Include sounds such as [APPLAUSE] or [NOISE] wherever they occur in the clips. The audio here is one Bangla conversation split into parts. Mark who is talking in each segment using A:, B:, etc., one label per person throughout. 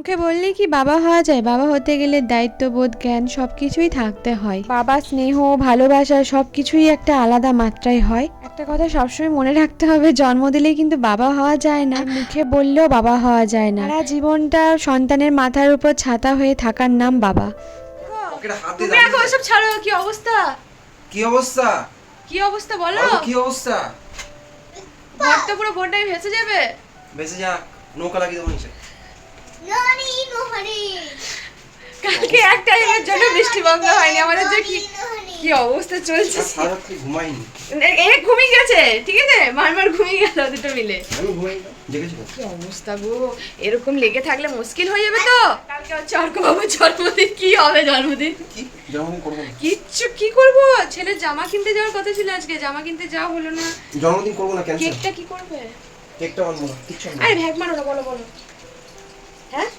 A: মুখে বললে কি বাবা হওয়া যায়? বাবা হতে গেলে দায়িত্ববোধ জ্ঞান সব কিছুই থাকতে হয়। বাবা স্নেহ ভালোবাসা সব কিছুই একটা আলাদা মাত্রায় হয়। একটা কথা সবসময় মনে রাখতে হবে জন্ম দিলেই কিন্তু বাবা হওয়া যায় না। মুখে বললেও বাবা হওয়া যায় না। সারা জীবনটা সন্তানের মাথার উপর ছাতা হয়ে থাকার নাম বাবা।
B: তুমি ওসব ছাড়ো কি অবস্থা?
C: কি অবস্থা?
B: কি অবস্থা বলো।
C: কি অবস্থা?
B: ঘরটা পুরো বোনটাই ভেসে যাবে?
C: বেঁচে যা নৌকা লাগিয়ে দেবো নিচে।
B: কালকে এক টাইমের জন্য বৃষ্টি বন্ধ হয়নি আমাদের যে কি কি অবস্থা চলছে।
C: ঘুমাইনি।
B: এ- ঘুমিয়ে গেছে ঠিক আছে? মারমার ঘুমিয়ে গেল দুটো মিলে।
C: আমি ঘুমাইনি
B: কি অবস্থা গো? এরকম লেগে থাকলে মুশকিল হয়ে যাবে তো? কালকে হচ্ছে অর্ক বাবুর জন্মদিন কি হবে জন্মদিন?
C: কি? করব না।
B: কিচ্ছু কি করব? ছেলের জামা কিনতে যাওয়ার কথা ছিল আজকে জামা কিনতে যাওয়া হলো না।
C: জন্মদিন করব না
B: কেকটা কি করবে?
C: কেকটা আনব না কিচ্ছু
B: আরে ভ্যাগ মারো না বলো বলো। হ্যাঁ?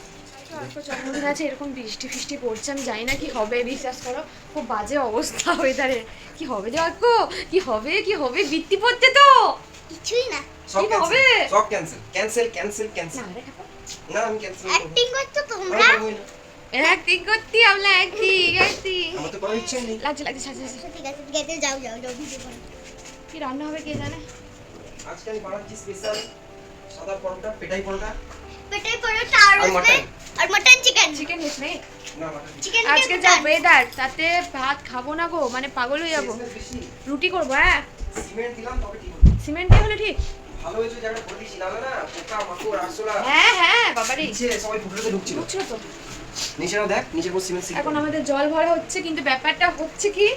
B: জন্মদিন আছে এরকম বৃষ্টি ফিষ্টি পড়ছে আমি জানি না কি হবে বিশ্বাস করো খুব বাজে অবস্থা ওয়েদারে কি হবে যে অল্প কি হবে কি হবে বৃত্তি পড়তে তো।
D: কিছুই না।
C: সব
B: হবে?
C: সব ক্যান্সেল ক্যান্সেল ক্যান্সেল ক্যান্সেল
B: না
C: আমি ক্যান্সেল
D: অ্যাক্টিং করছ তোমরা।
B: একদিন করতি আমরা একদিন একদিন
C: আমার তো করার ইচ্ছাই নেই।
B: লাগছে লাগছে সাজে সাজে।
D: ঠিক আছে ঠিক আছে যাও যাও যাও ভিডিও করো।
B: কি রান্না হবে কে জানে?
C: আজকে আমি বানাচ্ছি স্পেশাল সাদা পরোটা পেটাই পরোটা।
D: পরোটা আর
C: আর
B: চিকেন
D: চিকেন
B: আজকে যা ওয়েদার তাতে ভাত খাব না গো মানে পাগল হয়ে যাব। রুটি করব হ্যাঁ?
C: সিমেন্ট
B: হলে। ঠিক। হ্যাঁ, হ্যাঁ,
C: সিমেন্ট
B: এখন আমাদের জল ভরা হচ্ছে কিন্তু ব্যাপারটা হচ্ছে কি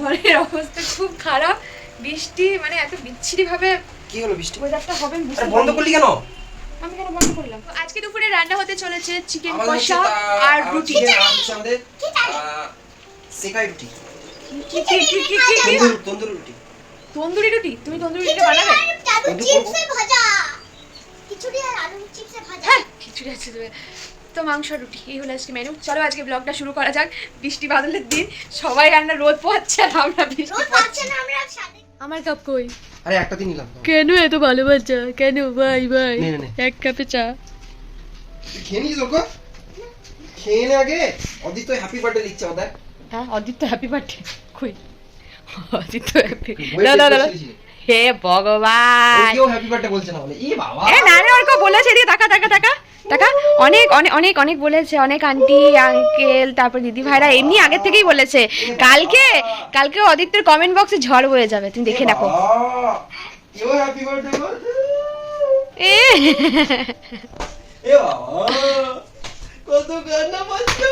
B: ঘরের অবস্থা খুব খারাপ। বৃষ্টি মানে এত বিচ্ছিরি ভাবে
C: কি হলো বৃষ্টি?
B: হবে
C: বন্ধ করলি কেন?
B: আমি কেন বন্ধ করলাম? আজকে দুপুরে রান্না হতে চলেছে চিকেন কষা আর রুটি।
C: সেকাই রুটি। তন্দুর রুটি।
B: তন্দুরি রুটি? তুমি তন্দুরি রুটি বানাবে?
D: চিপসে ভাজা! খিচুড়ি আর আলু চিপসে ভাজা!
B: হ্যাঁ খিচুড়ি আছে তো মাংস রুটি এই হলো আজকে মেনু চলো আজকে ব্লগটা শুরু করা যাক। বৃষ্টি বাদলের দিন। সবাই রান্না রোদ পোহাচ্ছে আর আমরা বৃষ্টি
D: আমার
B: কাপ কই?
C: আরে একটা দিন নিলাম।
B: কেন এত ভালোবাসা কেন? ভাই ভাই।
C: নে, নে, নে।
B: এক কাপে চা।
C: খেয়ে নিস ওকে? খেয়ে নে আগে। অদিত হ্যাপি বার্থডে লিখছে ওদের।
B: হ্যাঁ অদিত্য হ্যাপি বার্থডে কই? অদিত্য হ্যাপি না না না? হে ভগবান।
C: কেউ হ্যাপি বার্থডে বলছে না বলে। এ বাবা।
B: এ না রে বলেছে এদিকে টাকা টাকা টাকা টাকা। অনেক অনেক অনেক অনেক বলেছে অনেক আন্টি আঙ্কেল তারপর দিদি ভাইরা এমনি আগের থেকেই বলেছে। কালকে কালকে অদিত্যের কমেন্ট বক্সে ঝড় বয়ে যাবে তুমি দেখে দেখো
C: কেউ হ্যাপি বার্থডে বলছে?
B: এ।
C: এ বাবা। কত কান্না পাচ্ছে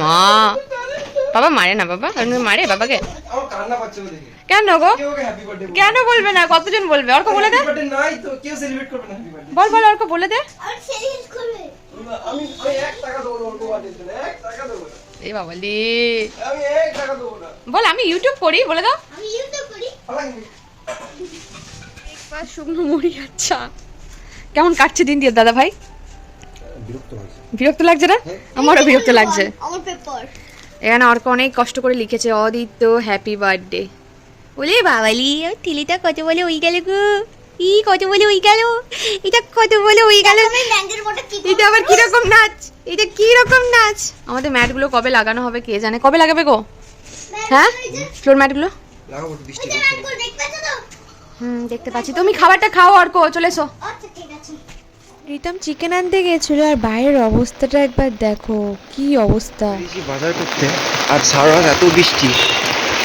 B: মা। বাবা মারে না বাবা মারে বাবাকে। কেন গো? কেন বলবে না? কতজন বলবে? অর্ক বলে দে।
C: বার্থডে নাই তো কেউ সেলিব্রেট করবে না হ্যাপি বার্থডে
B: বল বল অর্ক বলে দে।
D: আর সেলিব্রেট করবে?
C: আমি আমি এক টাকা দেবো না ওর বার্থডে জন্য এক টাকা দেবো না।
B: এ বাবা লে
C: আমি এক টাকা দেবো না।
B: বল আমি ইউটিউব করি বলে দাও।
D: আমি ইউটিউব করি।
C: ফালাঙ্গি।
B: একবার শুকনো মুড়ি আচ্ছা কেমন কাটছে দিন দিয়ে দাদা ভাই
C: বিরক্ত লাগছে
B: বিরক্ত লাগছে না? আমারও বিরক্ত লাগছে।
D: আমার পেপার
B: এখানে অর্ক অনেক কষ্ট করে লিখেছে অদিত্য হ্যাপি বার্থডে বলে বাবালি ওই তিলিটা কত বলে ওই গেল গো। ই কত বলে ওই গেল। এটা কত বলে ওই গেল। এটা আবার কি রকম নাচ? এটা কি রকম নাচ? আমাদের ম্যাটগুলো কবে লাগানো হবে কে জানে? কবে লাগাবে গো? হ্যাঁ? ফ্লোর ম্যাটগুলো? হুম দেখতে পাচ্ছি। তুমি খাবারটা খাও অর্ক চলে এসো।
D: আচ্ছা ঠিক আছে।
A: প্রীতম চিকেন আনতে গেছিল আর বাইরের অবস্থাটা একবার দেখো কি অবস্থা?
E: বাজার করতে। আর সারা রাত এত বৃষ্টি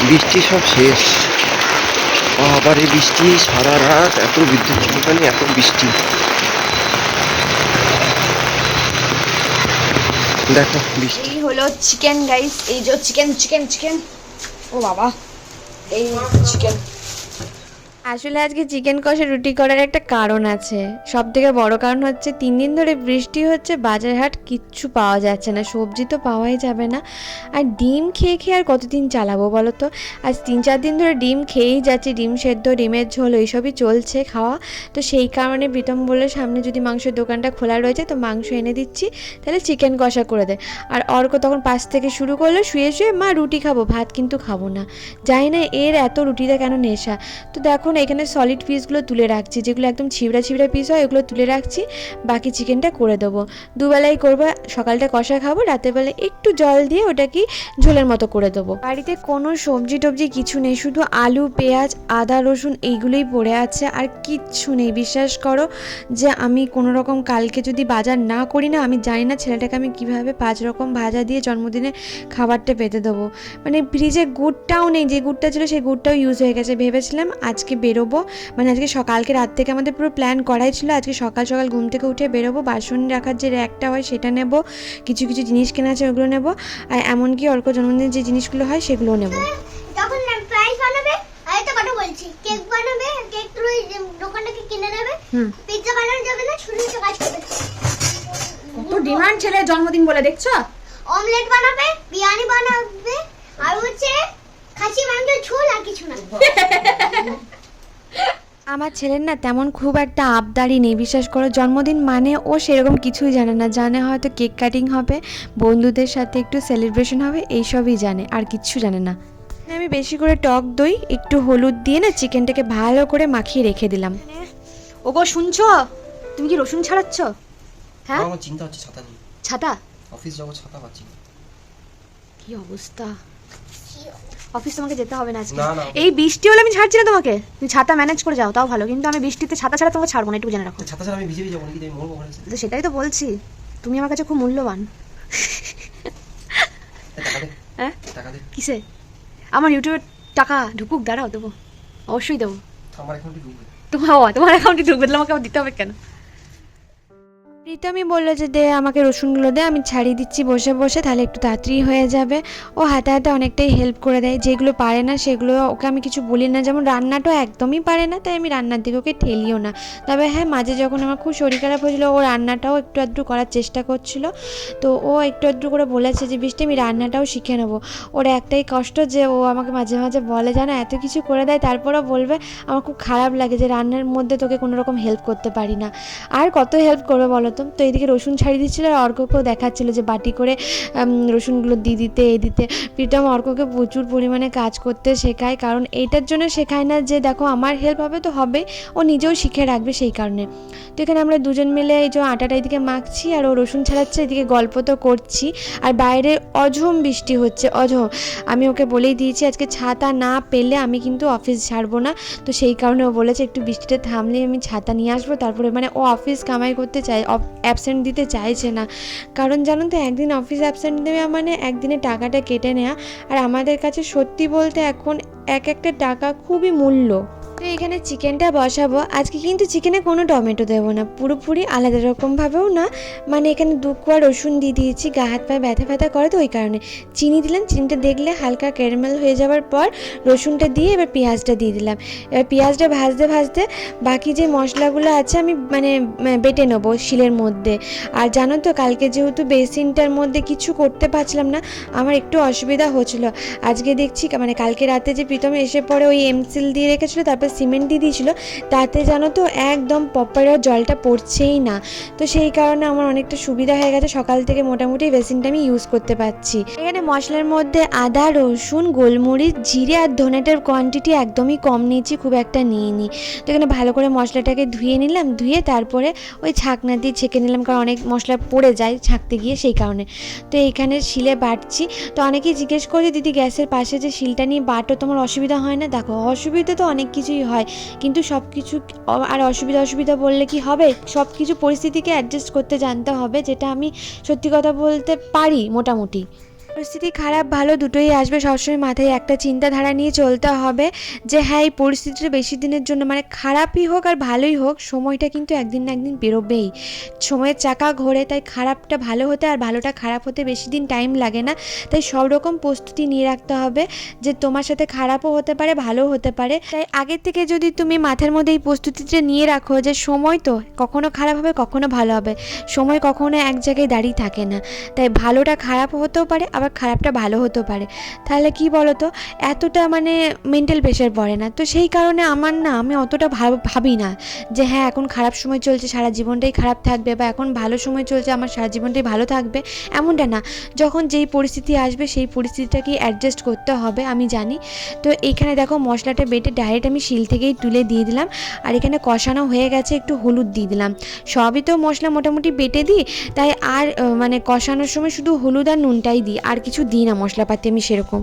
E: বৃষ্টি সব শেষ। আবার এই বৃষ্টি সারা রাত এত বিদ্যুৎ চমকানি এত বৃষ্টি। দেখো বৃষ্টি।
B: এই হলো চিকেন গাইস এই যে চিকেন চিকেন চিকেন ও বাবা এই চিকেন
A: আসলে আজকে চিকেন কষা রুটি করার একটা কারণ আছে। সব থেকে বড় কারণ হচ্ছে তিন দিন ধরে বৃষ্টি হচ্ছে, বাজারহাট কিচ্ছু পাওয়া যাচ্ছে না, সবজি তো পাওয়াই যাবে না। আর ডিম খেয়ে খেয়ে আর কতদিন চালাবো বলো তো? আজ তিন চার দিন ধরে ডিম খেয়েই যাচ্ছি, ডিম সেদ্ধ, ডিমের ঝোল এইসবই চলছে খাওয়া। তো সেই কারণে প্রীতম বলল, সামনে যদি মাংসের দোকানটা খোলা রয়েছে তো মাংস এনে দিচ্ছি, তাহলে চিকেন কষা করে দে। আর অর্ক তখন পাশ থেকে শুরু করল, শুয়ে শুয়ে মা রুটি খাব, ভাত কিন্তু খাব না। জানি না এর এত রুটিটা কেন নেশা। তো দেখো না, এখানে সলিড পিসগুলো তুলে রাখছি, যেগুলো একদম ছিবড়া ছিবড়া পিস হয়, ওগুলো তুলে রাখছি, বাকি চিকেনটা করে দেবো। দুবেলাই করব, সকালটা কষা খাব, রাতের বেলা একটু জল দিয়ে ওটা কি ঝোলের মতো করে দেবো। বাড়িতে কোনো সবজি টবজি কিছু নেই, শুধু আলু, পেঁয়াজ, আদা, রসুন এইগুলোই পড়ে আছে, আর কিচ্ছু নেই। বিশ্বাস করো যে আমি কোনো রকম কালকে যদি বাজার না করি না, আমি জানি না ছেলেটাকে আমি কীভাবে পাঁচ রকম ভাজা দিয়ে জন্মদিনে খাবারটা পেতে দেবো। মানে ফ্রিজে গুড়টাও নেই, যে গুড়টা ছিল সেই গুড়টাও ইউজ হয়ে গেছে। ভেবেছিলাম আজকে বেরোবো। মানে আজকে সকালকে রাত থেকে আমাদের পুরো প্ল্যান করাই ছিল আজকে সকাল সকাল ঘুম থেকে উঠে বেরোবো বাসন রাখার যে র্যাকটা হয় সেটা নেব কিছু কিছু জিনিস কেনা আছে ওগুলো নেব আর এমনকি অল্প জন্মদিনের যে জিনিসগুলো হয় সেগুলো নেব।
D: যখন প্রাইস বানাবে আমি তো কথা বলছি কেক বানাবে কেক তুই দোকান থেকে কিনে নেবে পিৎজা বানানো যাবে না ছোট ছোট কাজ করবে।
B: কত ডিমান্ড ছেলে জন্মদিন বলে দেখছ?
D: অমলেট বানাবে বিরিয়ানি বানাবে আর হচ্ছে খাসি মাংসের ঝোল আর কিছু না। [LAUGHS]
A: আমার ছেলের না তেমন খুব একটা আবদারি নেই। বিশ্বাস করো জন্মদিন মানে ও সেরকম কিছুই জানে না। জানে হয়তো কেক কাটিং হবে বন্ধুদের সাথে একটু সেলিব্রেশন হবে এইসবই জানে আর কিচ্ছু জানে না। আমি বেশি করে টক দই একটু হলুদ দিয়ে না চিকেনটাকে ভালো করে মাখিয়ে রেখে দিলাম।
B: ওগো শুনছো? তুমি কি রসুন ছাড়াচ্ছ? হ্যাঁ?
C: আমার চিন্তা হচ্ছে ছাতা নিয়ে।
B: ছাতা?
C: অফিস যাব ছাতা পাচ্ছি
B: কি অবস্থা? অফিস তোমাকে যেতে হবে না আজকে। এই বৃষ্টি হলে আমি ছাড়ছি না তোমাকে। তুমি ছাতা ম্যানেজ করে যাও তাও ভালো। কিন্তু আমি বৃষ্টিতে ছাতা ছাড়া তোমাকে ছাড়বো না একটু জেনে রাখো।
C: ছাতা ছাড়া আমি ভিজে যাব নাকি? মরবো
B: তো সেটাই তো বলছি। তুমি আমার কাছে খুব মূল্যবান। হ্যাঁ? কিসে? আমার ইউটিউবে টাকা ঢুকুক দাঁড়াও দেবো। অবশ্যই দেবো।
C: আমার অ্যাকাউন্টে ঢুকবে।
B: তোমার অ্যাকাউন্টে ঢুকবে তাহলে আমাকে দিতে হবে কেন?
A: প্রীতমই বলল যে দে, আমাকে রসুনগুলো দে, আমি ছাড়িয়ে দিচ্ছি বসে বসে, তাহলে একটু তাড়াতাড়ি হয়ে যাবে। ও হাতে হাতে অনেকটাই হেল্প করে দেয়, যেগুলো পারে না সেগুলো ওকে আমি কিছু বলি না, যেমন রান্নাটাও একদমই পারে না, তাই আমি রান্নার দিকে ওকে ঠেলিও না। তবে হ্যাঁ মাঝে যখন আমার খুব শরীর খারাপ হয়েছিল, ও রান্নাটাও একটু আধটু করার চেষ্টা করছিল। তো ও একটু আধটু করে বলেছে যে, বৃষ্টি, আমি রান্নাটাও শিখে নেব। ওর একটাই কষ্ট যে, ও আমাকে মাঝে মাঝে বলে, জানো, এত কিছু করে দেয়, তারপরও বলবে, আমার খুব খারাপ লাগে যে, রান্নার মধ্যে তোকে কোনো রকম হেল্প করতে পারি না। আর কত হেল্প করবে বলো তো তো এদিকে রসুন ছাড়িয়ে দিচ্ছিল আর অর্ককেও দেখাচ্ছিল যে বাটি করে রসুনগুলো দিয়ে দিতে এ দিতে। প্রীতম অর্ককে প্রচুর পরিমাণে কাজ করতে শেখায়, কারণ এইটার জন্য শেখায় না যে, দেখো, আমার হেল্প হবে তো হবে, ও নিজেও শিখে রাখবে সেই কারণে। তো এখানে আমরা দুজন মিলে এই যে আটাটা এদিকে মাখছি আর ও রসুন ছাড়াচ্ছে, এদিকে গল্প তো করছি। আর বাইরে অঝম বৃষ্টি হচ্ছে, অঝম। আমি ওকে বলেই দিয়েছি, আজকে ছাতা না পেলে আমি কিন্তু অফিস ছাড়বো না। তো সেই কারণে ও বলেছে, একটু বৃষ্টিটা থামলে আমি ছাতা নিয়ে আসব, তারপরে মানে ও অফিস কামাই করতে চাই অ্যাবসেন্ট দিতে চাইছে না। কারণ জানো তো, একদিন অফিস অ্যাবসেন্ট দেওয়া মানে একদিনে টাকাটা কেটে নেওয়া। আর আমাদের কাছে সত্যি বলতে এখন এক একটা টাকা খুবই মূল্য। তো এখানে চিকেনটা বসাবো। আজকে কিন্তু চিকেনে কোনো টমেটো দেবো না। পুরোপুরি আলাদা রকমভাবেও না। মানে এখানে দু কোয়া রসুন দিয়ে দিয়েছি, গা হাত পায়ে ব্যথা ব্যথা করে তো ওই কারণে। চিনি দিলাম, চিনিটা দেখলে হালকা ক্যারামেল হয়ে যাওয়ার পর রসুনটা দিয়ে এবার পেঁয়াজটা দিয়ে দিলাম। এবার পেঁয়াজটা ভাজতে ভাজতে বাকি যে মশলাগুলো আছে আমি মানে বেটে নেব শিলের মধ্যে। আর জানো তো কালকে যেহেতু বেসিনটার মধ্যে কিছু করতে পারছিলাম না, আমার একটু অসুবিধা হচ্ছিল। আজকে দেখছি মানে কালকে রাতে যে প্রীতম এসে পরে ওই এমসিল দিয়ে রেখেছিলো, তারপর সিমেন্ট দিয়ে দিয়েছিলো, তাতে জানো তো একদম পপারের জলটা পড়ছেই না। তো সেই কারণে আমার অনেকটা সুবিধা হয়ে গেছে, সকাল থেকে মোটামুটি বেসিনটা আমি ইউজ করতে পারছি। এখানে মশলার মধ্যে আদা, রসুন, গোলমরিচ, জিরে আর ধনেটের কোয়ান্টিটি একদমই কম নিয়েছি, খুব একটা নিইনি। তো এখানে ভালো করে মশলাটাকে ধুয়ে নিলাম, ধুয়ে তারপরে ওই ছাকনা দিয়ে ছেঁকে নিলাম, কারণ অনেক মশলা পড়ে যায় ছাকতে গিয়ে সেই কারণে। তো এইখানে শিলে বাটছি। তো অনেকেই জিজ্ঞেস করে, দিদি, গ্যাসের পাশে যে শিলটা নিয়ে বাটো, তোমার অসুবিধা হয় না? দেখো, অসুবিধা তো অনেক কিছুই হয়। কিন্তু সব কিছু আর অসুবিধা অসুবিধা বললে কি হবে? সব কিছু পরিস্থিতিকে অ্যাডজাস্ট করতে জানতে হবে, যেটা আমি সত্যি কথা বলতে পারি মোটামুটি। পরিস্থিতি খারাপ, ভালো দুটোই আসবে। সবসময় মাথায় একটা চিন্তাধারা নিয়ে চলতে হবে যে হ্যাঁ এই পরিস্থিতিটা বেশি দিনের জন্য মানে খারাপই হোক আর ভালোই হোক, সময়টা কিন্তু একদিন না একদিন বেরোবেই। সময়ের চাকা ঘোরে, তাই খারাপটা ভালো হতে আর ভালোটা খারাপ হতে বেশি দিন টাইম লাগে না। তাই সব রকম প্রস্তুতি নিয়ে রাখতে হবে যে, তোমার সাথে খারাপও হতে পারে, ভালোও হতে পারে। তাই আগের থেকে যদি তুমি মাথার মধ্যে এই প্রস্তুতিটা নিয়ে রাখো যে, সময় তো কখনো খারাপ হবে, কখনো ভালো হবে। সময় কখনো এক জায়গায় দাঁড়িয়ে থাকে না। তাই ভালোটা খারাপ হতেও পারে, আবার আবার খারাপটা ভালো হতে পারে। তাহলে কি বলো তো এতটা মানে মেন্টাল প্রেশার পড়ে না। তো সেই কারণে আমার না, আমি অতটা ভাব- না যে হ্যাঁ এখন খারাপ সময় চলছে, সারা জীবনটাই খারাপ থাকবে বা এখন ভালো সময় চলছে, আমার সারা জীবনটাই ভালো থাকবে, এমনটা না। যখন যেই পরিস্থিতি আসবে, সেই পরিস্থিতিটাকে অ্যাডজাস্ট করতে হবে, আমি জানি। তো এখানে দেখো, মশলাটা বেটে ডাইরেক্ট আমি শিল থেকেই তুলে দিয়ে দিলাম। আর এখানে কষানো হয়ে গেছে, একটু হলুদ দিয়ে দিলাম। সবই তো মশলা মোটামুটি বেটে দিই, তাই আর মানে কষানোর সময় শুধু হলুদ আর নুনটাই দিই। আর কিছু দিই না, মশলাপাতি আমি সেরকম।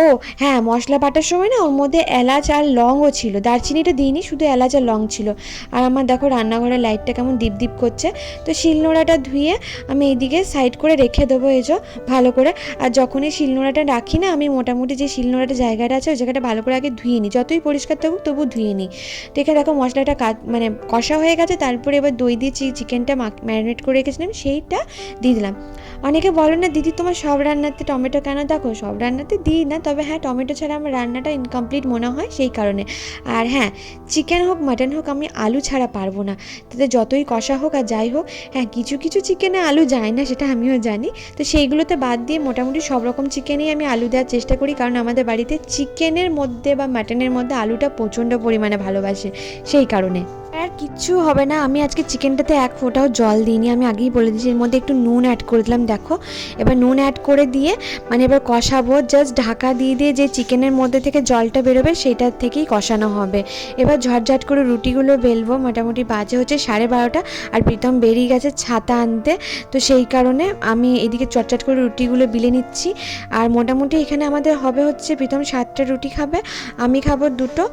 A: ও হ্যাঁ মশলা বাটার সময় না ওর মধ্যে এলাচ আর লংও ছিল। দারচিনিটা দিইনি, শুধু এলাচ আর লং ছিল। আর আমার দেখো রান্নাঘরের লাইটটা কেমন দীপ দীপ করছে। তো শিলনোড়াটা ধুয়ে আমি এইদিকে সাইড করে রেখে দেবো এই ভালো করে। আর যখনই শিলনোড়াটা রাখি না, আমি মোটামুটি যে শিলনোড়াটা জায়গাটা আছে, ওই জায়গাটা ভালো করে আগে ধুয়ে নিই। যতই পরিষ্কার থাকুক তবু ধুয়ে নিই। এখানে দেখো মশলাটা মানে কষা হয়ে গেছে, তারপরে এবার দই দিয়ে চিকেনটা ম্যারিনেট করে রেখেছিলাম, সেইটা দিয়ে দিলাম। অনেকে বলো না, দিদি, তোমার সব রান্নাতে টমেটো কেন? দেখো, সব রান্নাতে দিই না, তবে হ্যাঁ টমেটো ছাড়া আমার রান্নাটা ইনকমপ্লিট মনে হয় সেই কারণে। আর হ্যাঁ চিকেন হোক মাটন হোক, আমি আলু ছাড়া পারব না। তাতে যতই কষা হোক আর যাই হোক হ্যাঁ কিছু কিছু চিকেনে আলু যায় না, সেটা আমিও জানি। তো সেইগুলোতে বাদ দিয়ে মোটামুটি সব রকম চিকেনেই আমি আলু দেওয়ার চেষ্টা করি, কারণ আমাদের বাড়িতে চিকেনের মধ্যে বা মাটনের মধ্যে আলুটা প্রচণ্ড পরিমাণে ভালোবাসে, সেই কারণে। আর কিচ্ছু হবে না। আমি আজকে চিকেনটাতে এক ফোঁটাও জল দিইনি। আমি আগেই বলে দিয়েছি, এর মধ্যে একটু নুন অ্যাড করে দিলাম, দেখো। এবার নুন অ্যাড করে দিয়ে মানে এবার কষাবো। জাস্ট ঢাকা দিয়ে দিয়ে যে চিকেনের মধ্যে থেকে জলটা বেরোবে সেটার থেকেই কষানো হবে। এবার ঝটঝট করে রুটিগুলো বেলবো। মোটামুটি বাজে হচ্ছে সাড়ে বারোটা। আর প্রীতম বেরিয়ে গেছে ছাতা আনতে। তো সেই কারণে আমি এদিকে চটচট করে রুটিগুলো বিলে নিচ্ছি। আর মোটামুটি এখানে আমাদের হবে হচ্ছে, প্রীতম সাতটা রুটি খাবে, আমি খাব দুটো।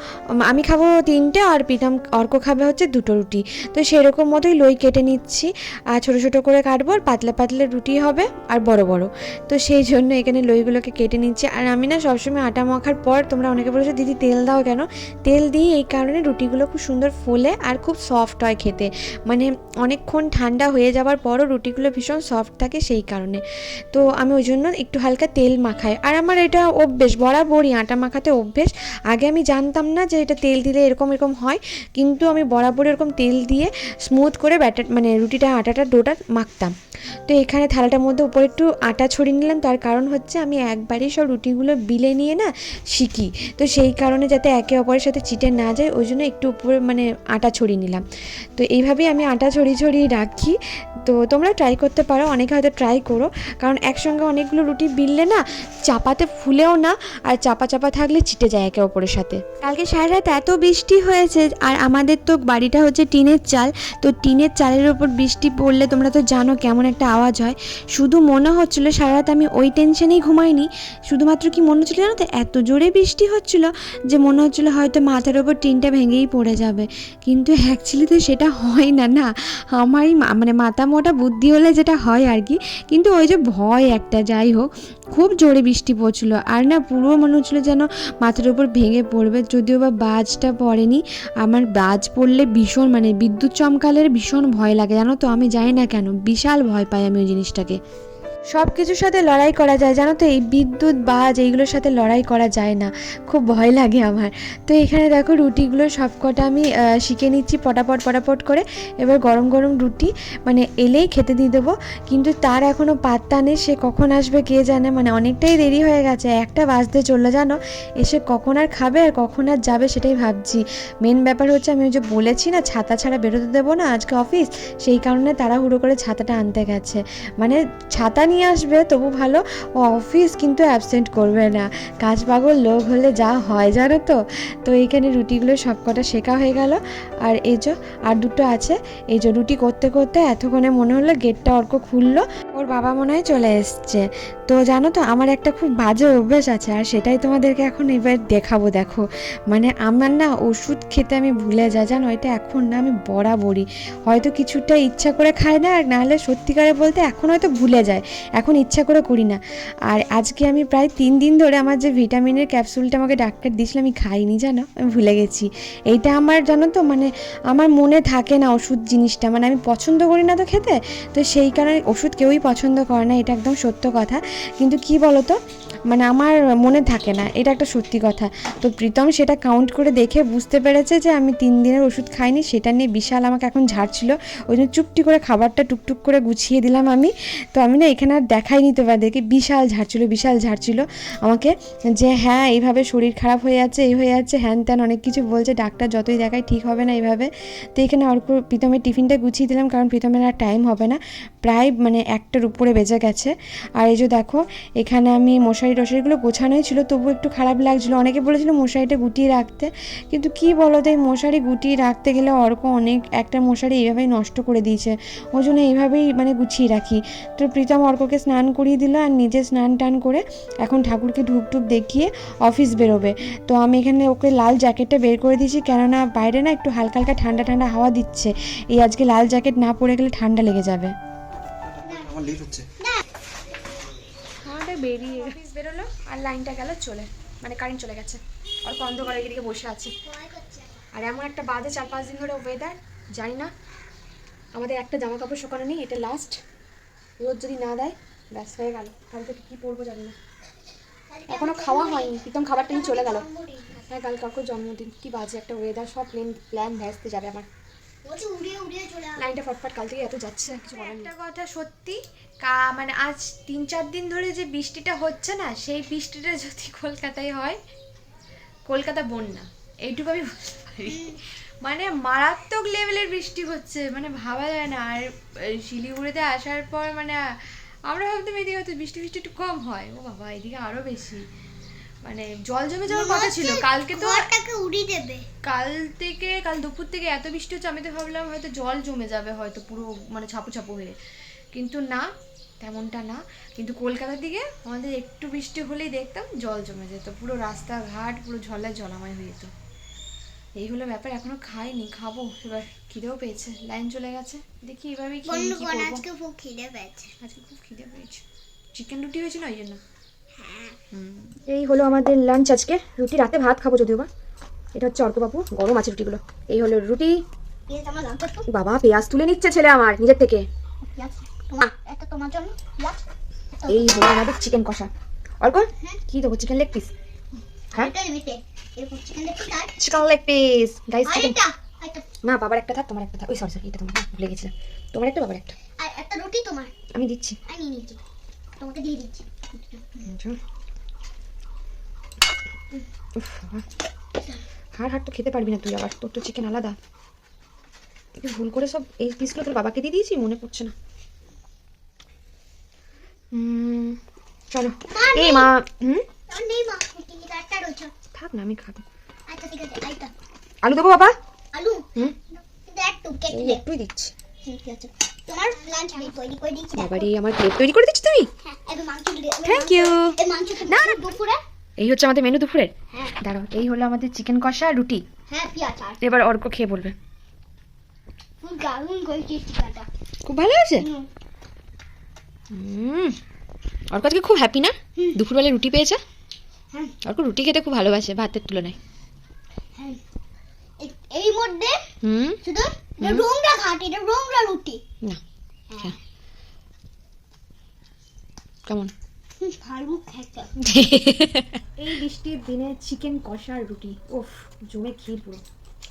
A: আমি খাব তিনটে, আর প্রীতম অর্ক খাবে হচ্ছে দুটো রুটি। তো সেরকম মতোই লই কেটে নিচ্ছি। আর ছোটো ছোটো করে কাটবো, আর পাতলা পাতলা রুটি হবে, আর বড় বড়। তো সেই জন্য এখানে লইগুলোকে কেটে নিচ্ছি। আর আমি না সবসময় আটা মাখার পর, তোমরা অনেকে বলেছ, দিদি, তেল দাও কেন? তেল দিই এই কারণে রুটিগুলো খুব সুন্দর ফোলে আর খুব সফট হয় খেতে। মানে অনেকক্ষণ ঠান্ডা হয়ে যাওয়ার পরও রুটিগুলো ভীষণ সফট থাকে সেই কারণে। তো আমি ওই জন্য একটু হালকা তেল মাখাই। আর আমার এটা অভ্যেস, বরাবরই আটা মাখাতে অভ্যেস। আগে আমি জানতাম না যে এটা তেল দিলে এরকম এরকম হয়। কিন্তু আমি বরাবর এরকম তেল দিয়ে স্মুথ করে ব্যাটার মানে রুটিটা, আটাটা, ডোটা মাখতাম। তো এখানে থালাটার মধ্যে উপরে একটু আটা ছড়িয়ে নিলাম। তার কারণ হচ্ছে আমি একবারই সব রুটিগুলো বিলে নিয়ে না শিখি। তো সেই কারণে যাতে একে অপরের সাথে চিটে না যায়, ওই জন্য একটু উপরে মানে আটা ছড়িয়ে নিলাম। তো এইভাবেই আমি আটা ছড়িয়ে ছড়িয়ে রাখি। তো তোমরা ট্রাই করতে পারো, অনেকে হয়তো ট্রাই করো। কারণ একসঙ্গে অনেকগুলো রুটি বিললে না চাপাতে ফুলেও না, আর চাপা চাপা থাকলে চিটে যায় একে অপরের সাথে। কালকে সারা রাত এত বৃষ্টি হয়েছে, আর আমাদের তো বাড়িটা হচ্ছে টিনের চাল। তো টিনের চালের ওপর বৃষ্টি পড়লে তোমরা তো জানো কেমন একটা আওয়াজ হয়। শুধু মনে হচ্ছিল, সারা রাত আমি ওই টেনশনেই ঘুমাইনি। শুধুমাত্র কি মনে হচ্ছিল জানো তো, এত জোরে বৃষ্টি হচ্ছিল যে মনে হচ্ছিল হয়তো মাথার ওপর টিনটা ভেঙেই পড়ে যাবে। কিন্তু অ্যাকচুয়ালি তো সেটা হয় না না। আমারই মানে মাথা মোটা বুদ্ধি হলে যেটা হয় আর কি। কিন্তু ওই যে ভয় একটা, যাই হোক, খুব জোরে বৃষ্টি পড়ছিল। আর না, পুরো মনে হচ্ছিল যেন মাথার উপর ভেঙে পড়বে, যদিও বা বাজটা পড়েনি। আমার বাজ পড়লে ভীষণ মানে বিদ্যুৎ চমকালে ভীষণ ভয় লাগে, জানো তো? আমি জানি না কেন, বিশাল ভয় পাই আমি ওই জিনিসটাকে। সব কিছুর সাথে লড়াই করা যায়, জানো তো? এই বিদ্যুৎ, বাজ, এইগুলোর সাথে লড়াই করা যায় না। খুব ভয় লাগে আমার। তো এখানে দেখো রুটিগুলো সব কটা আমি শিখে নিচ্ছি পটাপট পটাপট করে। এবার গরম গরম রুটি মানে এলেই খেতে দিয়ে দেবো। কিন্তু তার এখনও পাত্তা নেই, সে কখন আসবে কে জানে? মানে অনেকটাই দেরি হয়ে গেছে। একটা বাজতে চলল, জানো? এসে কখন আর খাবে আর কখন আর যাবে সেটাই ভাবছি। মেন ব্যাপার হচ্ছে আমি ওই যে বলেছি না, ছাতা ছাড়া বেরোতে দেবো না আজকে অফিস, সেই কারণে তাড়াহুড়ো করে ছাতাটা আনতে গেছে। মানে ছাতা নিয়ে আসবে, তবু ভালো ও অফিস কিন্তু অ্যাবসেন্ট করবে না। কাজ পাগল লোক হলে যা হয়, জানো তো? তো এইখানে রুটিগুলো সব কটা শেখা হয়ে গেল। আর এই যে, আর দুটো আছে। এই যে রুটি করতে করতে এতক্ষণে মনে হলো গেটটা অর্ক খুললো, ওর বাবা মনে হয় চলে এসছে। তো জানো তো, আমার একটা খুব বাজে অভ্যেস আছে, আর সেটাই তোমাদেরকে এখন এবার দেখাবো, দেখো। মানে আমার না ওষুধ খেতে আমি ভুলে যাই, জানো? এটা এখন না আমি বরাবরই। হয়তো কিছুটা ইচ্ছা করে খাই না, আর নাহলে সত্যিকারে বলতে এখন হয়তো ভুলে যায় এখন ইচ্ছা করে করি না। আর আজকে আমি প্রায় তিন দিন ধরে আমার যে ভিটামিনের ক্যাপসুলটা আমাকে ডাক্তার দিয়েছিল, আমি খাইনি, জানো? আমি ভুলে গেছি। এইটা আমার, জানো তো মানে আমার মনে থাকে না ওষুধ জিনিসটা। মানে আমি পছন্দ করি না তো খেতে, তো সেই কারণে ওষুধ কেউই পছন্দ করে না, এটা একদম সত্য কথা। কিন্তু কি বলতো মানে আমার মনে থাকে না, এটা একটা সত্যি কথা। তো প্রীতম সেটা কাউন্ট করে দেখে বুঝতে পেরেছে যে আমি তিন দিনের ওষুধ খাইনি, সেটা নিয়ে বিশাল আমাকে এখন ঝাড়ছিল। ওই জন্য চুপটি করে খাবারটা টুকটুক করে গুছিয়ে দিলাম আমি। তো আমি না এখানে আর দেখাই নিতে পারি দেখি বিশাল ঝাড়ছিল বিশাল ঝাড়ছিল। আমাকে যে হ্যাঁ এইভাবে শরীর খারাপ হয়ে যাচ্ছে, এই হয়ে যাচ্ছে, হ্যান ত্যান অনেক কিছু বলছে, ডাক্তার যতই দেখায় ঠিক হবে না এইভাবে। তো এখানে অর্ক প্রীতমের টিফিনটা গুছিয়ে দিলাম, কারণ প্রীতমের আর টাইম হবে না। প্রায় মানে একটার উপরে বেজে গেছে। আর এই যে দেখো, এখানে আমি মশারি টশারিগুলো গোছানোই ছিল তবু একটু খারাপ লাগছিল। অনেকে বলেছিল মশারিটা গুটিয়ে রাখতে কিন্তু কি বলো তো এই মশারি গুটিয়ে রাখতে গেলে অর্ক অনেক একটা মশারি এইভাবেই নষ্ট করে দিয়েছে। ওই জন্য এইভাবেই মানে গুছিয়ে রাখি। তো প্রীতম অর্ককে স্নান করিয়ে দিল আর নিজে স্নান টান করে এখন ঠাকুরকে টুপ দেখিয়ে অফিস বেরোবে। তো আমি এখানে ওকে লাল জ্যাকেটটা বের করে দিয়েছি কেননা বাইরে না একটু হালকা হালকা ঠান্ডা ঠান্ডা হাওয়া দিচ্ছে। এই আজকে লাল জ্যাকেট না পরে গেলে ঠান্ডা লেগে যাবে।
C: আমার লেট হচ্ছে।
B: বেরিয়ে অফিস বেরোলো আর লাইনটা গেল চলে মানে কারেন্ট চলে গেছে। আর অন্ধকারে এদিকে বসে আছে। আর এমন একটা বাজে চার পাঁচ দিন ধরে ওয়েদার জানি না। আমাদের একটা জামা কাপড় শুকানো নেই, এটা লাস্ট রোদ যদি না দেয়, ব্যাস হয়ে গেল। কালকে কী পরবো জানি না। এখনও খাওয়া হয়নি, প্রীতম খাবারটা নিয়ে চলে গেল। হ্যাঁ কাল কাকুর জন্মদিন, কি বাজে একটা ওয়েদার সব প্লেন প্ল্যান ভেস্তে যাবে আমার। লাইনটা ফটফট কাল থেকে এত যাচ্ছে কিছু
A: একটা কথা সত্যি কা মানে আজ তিন চার দিন ধরে যে বৃষ্টিটা হচ্ছে না সেই বৃষ্টিটা যদি [LAUGHS] কলকাতায় হয় কলকাতা বন্যা এইটুকু আমি বলতে পারি। মানে মারাত্মক লেভেলের বৃষ্টি হচ্ছে মানে ভাবা যায় না। আর শিলিগুড়িতে আসার পর মানে আমরা ভাবতাম এদিকে হয়তো বৃষ্টি বৃষ্টি একটু কম হয়। ও বাবা এদিকে আরও বেশি। মানে জল জমে যাওয়ার কথা ছিল। কালকে তো
D: ঘরটাকে উড়িয়ে দেবে।
A: কাল থেকে কাল দুপুর থেকে এত বৃষ্টি হচ্ছে আমি তো ভাবলাম হয়তো জল জমে যাবে হয়তো পুরো মানে ছাপু ছাপু হয়ে। কিন্তু না তেমনটা না। কিন্তু কলকাতার দিকে আমাদের একটু বৃষ্টি হলেই দেখতাম জল জমে যেত। পুরো রাস্তাঘাট পুরো ঝলে জলাময় হয়ে যেত। এই হলো ব্যাপার এখনও খাইনি খাব। এবার খিদেও পেয়েছে লাইন চলে গেছে। দেখি করব।
D: আজকে খুব খিদে পেয়েছে।
A: আজকে খুব খিদে পেয়েছে। চিকেন রুটি হয়েছিল ওই জন্য।
B: এই হলো আমাদের লাঞ্চ আজকে। রুটি রাতে ভাত খাব যদিও বা। এটা হচ্ছে অর্কবাবু গরম আছে রুটিগুলো। এই হলো রুটি। বাবা পেঁয়াজ তুলে নিচ্ছে ছেলে আমার নিজের থেকে। এই হলো আমাদের চিকেন কষা। অর্ক কি দেবো চিকেন লেগ পিস হ্যাঁ?
D: Chicken
B: leg piece guys chicken না বাবার একটা থাক তোমার একটা থাক। ওই সরি সরি এটা তোমার হ্যাঁ, ভুলে গেছিলাম। তোমার একটা বাবার একটা?
D: একটা রুটি তোমার।
B: আমি দিচ্ছি।
D: আমি নিয়ে নিচ্ছি। তোমাকে দিয়ে দিচ্ছি।
B: হাড় হাড় তো খেতে পারবি না তুই আবার তোর তো চিকেন আলাদা। ভুল করে সব এই পিসগুলো তোর বাবাকে দিয়ে দিয়েছি মনে পড়ছে না। হুম, চলো। এই মা হুম? থাক না আমি খাব।
D: আচ্ছা
B: আলু দেবো বাবা?
D: আলু?
B: হুম?
D: একটু
B: দিচ্ছি।
D: ঠিক আছে। তোমার লাঞ্চ আমি তৈরি করে দিচ্ছি
B: বাবারে আমার প্লেট তৈরি করে দিচ্ছি তুমি? থ্যাংক ইউ
D: না না। দুপুরে
B: এই হচ্ছে আমাদের মেনু দুপুরের?
D: হ্যাঁ।
B: দাঁড়াও এই হলো আমাদের চিকেন কষা রুটি।
D: হ্যাঁ
B: এবার অর্ক খেয়ে বলবে। খুব ভালো অর্ক আজকে খুব হ্যাপি না? দুপুরবেলা রুটি পেয়েছে?
D: হ্যাঁ।
B: অর্ক রুটি খেতে খুব ভালোবাসে ভাতের তুলনায়।
D: এই মধ্যে
B: হুম।
D: শুধু এটা রোংরা ঘাট এটা রোংরা রুটি।
B: না হ্যাঁ। কেমন?
D: ভালো খেতে। [LAUGHS]
B: এই বৃষ্টির দিনে চিকেন কষা রুটি ওফ জমে ক্ষীর পুরো।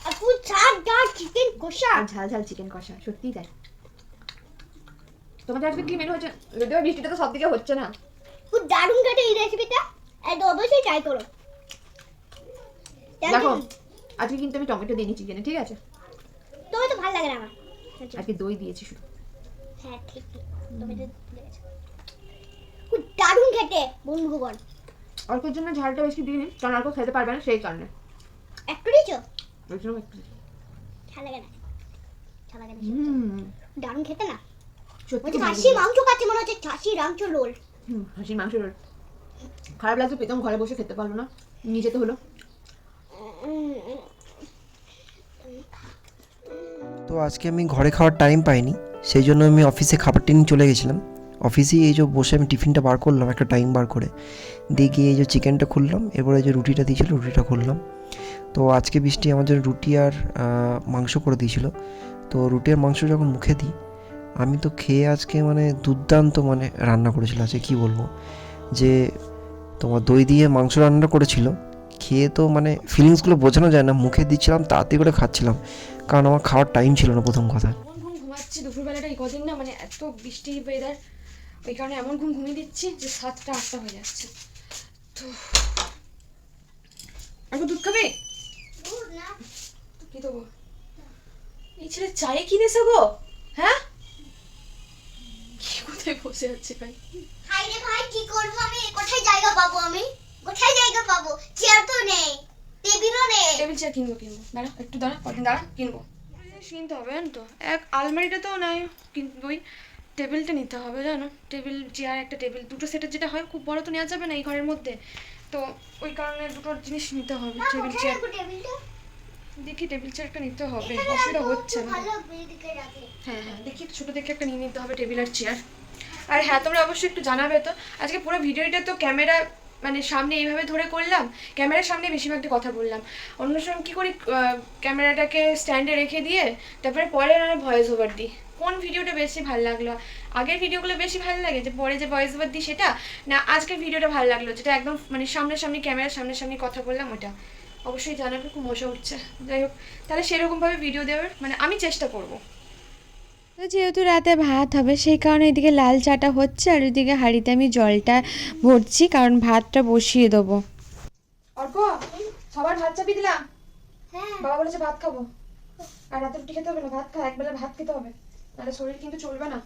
D: আর ফুল চার ডাল চিকেন কষা।
B: আর ঝাল ঝাল চিকেন কষা সত্যিই তাই। তোমাদের আজকে কি মেনু হচ্ছে? যদিও বৃষ্টিটা তো সব দিকে হচ্ছে না।
D: খুব দারুণ খেতে এই রেসিপিটা একদম অবশ্যই ট্রাই করো।
B: দেখো আজকে কিন্তু আমি টমেটো দিইনি চিকেনে ঠিক আছে?
D: লাগে না আমার
B: আজকে দই দিয়েছি শুধু।
D: হ্যাঁ ঠিক তো। খুব দারুণ খেতে বন্ধুগণ।
B: অল্পের জন্য ঝালটা বেশি কারণ অল্প খেতে পারবে না সেই কারণে।
D: একটু দিয়েছ?
B: ওই জন্য একটু দিয়েছি।
D: লাগে না। ভালো লাগে না দারুণ খেতে না?
B: সত্যি
D: খাসি মাংস খাচ্ছে মনে হচ্ছে খাসি মাংস রোল।
B: হুম মাংস রোল। খারাপ লাগছে প্রীতম ঘরে বসে খেতে পারল না। নিয়ে যেতে হলো।
E: তো আজকে আমি ঘরে খাওয়ার টাইম পাইনি, সেই জন্য আমি অফিসে খাবারটা নিয়ে চলে গেছিলাম। অফিসেই এই যে বসে আমি টিফিনটা বার করলাম, একটা টাইম বার করে। দিয়ে গিয়ে এই যে চিকেনটা খুললাম, এরপরে যে রুটিটা দিয়েছিল, রুটিটা খুললাম। তো আজকে বৃষ্টি আমাদের রুটি আর মাংস করে দিয়েছিল। তো রুটি আর মাংস যখন মুখে দিই, আমি তো খেয়ে আজকে মানে দুর্দান্ত মানে রান্না করেছিল, আজকে কী বলব? যে তোমার দই দিয়ে মাংস রান্না করেছিল খেয়ে তো মানে ফিলিংসগুলো বোঝানো যায় না। মুখে দিচ্ছিলাম তাড়াতাড়ি করে খাচ্ছিলাম। কারণ আমার খাওয়ার টাইম ছিল না প্রথম কথা।
B: ঘুমাচ্ছি দুপুরবেলাটা এই কদিন না মানে এত বৃষ্টি ওয়েদার ওই কারণে এমন ঘুম ঘুমিয়ে দিচ্ছি যে সাতটা আটটা হয়ে যাচ্ছে। তো আর দুধ খাবে? কি দেবো? এই ছেলে চায়ে কি দিয়েছে গো? হ্যাঁ? কি কোথায় বসে আছে ভাই?
D: হাই রে ভাই কি করব আমি? কোথায় জায়গা পাবো আমি? কোথায় জায়গা পাবো? চেয়ার তো নেই টেবিলও নেই।
B: টেবিল চেয়ার কিনবো কিনবো। দাঁড়া একটু দাঁড়া কদিন দাঁড়া কিনবো। কিনতে হবে জানো তো? এক আলমারিটা তো নাই কিনবই। টেবিলটা নিতে হবে জানো? টেবিল চেয়ার একটা টেবিল দুটো সেটের যেটা হয় খুব বড় তো নেওয়া যাবে না এই ঘরের মধ্যে। তো ওই কারণে দুটো জিনিস নিতে হবে টেবিল চেয়ার দেখি টেবিল চেয়ার একটা নিতে হবে অসুবিধা হচ্ছে না। হ্যাঁ হ্যাঁ দেখি ছোটো দেখে একটা নিয়ে নিতে হবে টেবিল আর চেয়ার আর হ্যাঁ তোমরা অবশ্যই একটু জানাবে তো। আজকে পুরো ভিডিওটা তো ক্যামেরা মানে সামনে এইভাবে ধরে করলাম, ক্যামেরার সামনে বেশিরভাগটা কথা বললাম। অন্য সময় কী করি ক্যামেরাটাকে স্ট্যান্ডে রেখে দিয়ে তারপরে পরে আমরা ভয়েস ওভার দিই। কোন ভিডিওটা বেশি ভালো লাগল? আগের ভিডিওগুলো বেশি ভালো লাগে? যে পরে যে ভয়েস ওভার দিই সেটা? না, আজকের ভিডিওটা ভালো লাগল, যেটা একদম মানে সামনাসামনি ক্যামেরার সামনাসামনি কথা বললাম ওটা? অবশ্যই জানাবে, খুব মজা উঠছে যাই হোক, তাহলে সেরকমভাবে ভিডিও দেওয়ার মানে আমি চেষ্টা করব।
A: তো যেহেতু রাতে ভাত হবে সেই কারণে এদিকে লাল চাটা হচ্ছে আর ওইদিকে হাঁড়িতে আমি জলটা ভরছি কারণ ভাতটা বসিয়ে দেবো।
B: অর্ক সবার ভাত চাপিয়ে দিলাম?
D: হ্যাঁ।
B: বাবা বলেছে ভাত খাব। আর রাতে রুটি খেতে হবে না ভাত খা একবেলা ভাত খেতে হবে। নাহলে শরীর কিন্তু চলবে না।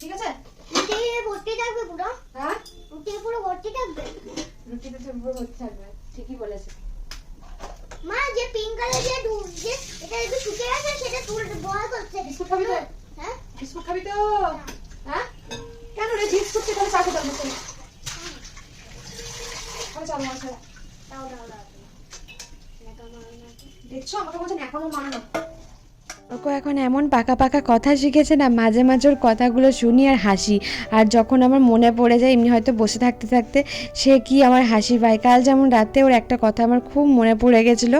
B: ঠিক আছে?
D: রুটি ভর্তি থাকবে পুরো?
B: হ্যাঁ?
D: রুটি পুরো ভর্তি থাকবে?
B: রুটিতে তো পুরো ভর্তি থাকবে। এখন
A: এমন পাকা পাকা কথা শিখেছে না, মাঝে মাঝে ওর কথাগুলো শুনি আর হাসি। আর যখন আমার মনে পড়ে যায়, এমনি হয়তো বসে থাকতে থাকতে সে কি আমার হাসি পায়। কাল যেমন রাতে ওর একটা কথা আমার খুব মনে পড়ে গেছিল,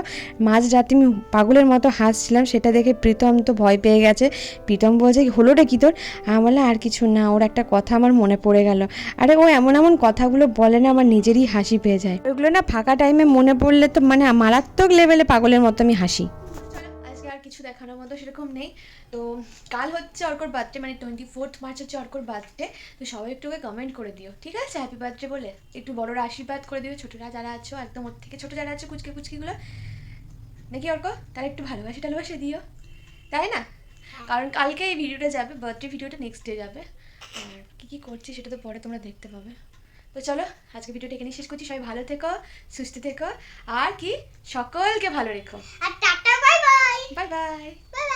A: মাঝ রাতে আমি পাগলের মতো হাসছিলাম, সেটা দেখে প্রীতম তো ভয় পেয়ে গেছে। প্রীতম বলছে হলো রে কি তোর? আমি বললাম, আর কিছু না, ওর একটা কথা আমার মনে পড়ে গেল। আরে, ও এমন এমন কথাগুলো বলে না, আমার নিজেরই হাসি পেয়ে যায়। ওইগুলো না ফাঁকা টাইমে মনে পড়লে তো মানে মারাত্মক লেভেলে পাগলের মতো আমি হাসি।
B: কিছু দেখানোর মতো সেরকম নেই। তো কাল হচ্ছে অর্কর বার্থডে মানে টোয়েন্টি ফোর্থ মার্চ হচ্ছে অর্কর বার্থডে তো সবাই একটু ওকে কমেন্ট করে দিও ঠিক আছে? হ্যাপি বার্থডে বলে। একটু বড়রা আশীর্বাদ করে দিও ছোটরা যারা আছো একদম ওর থেকে ছোট যারা আছে কুচকে কুচকিগুলো। নাকি অর্ক? তারা একটু ভালোবাসে টালোবাসে দিও। তাই না? কারণ কালকে এই ভিডিওটা যাবে বার্থডে ভিডিওটা নেক্সট ডে যাবে। আর কী কী করছি সেটা তো পরে তোমরা দেখতে পাবে। তো চলো আজকে ভিডিওটা এখানেই শেষ করছি। সবাই ভালো থেকো সুস্থ থেকো আর কি? সকলকে ভালো রেখো।
D: আর tata Bye bye.
B: Bye bye.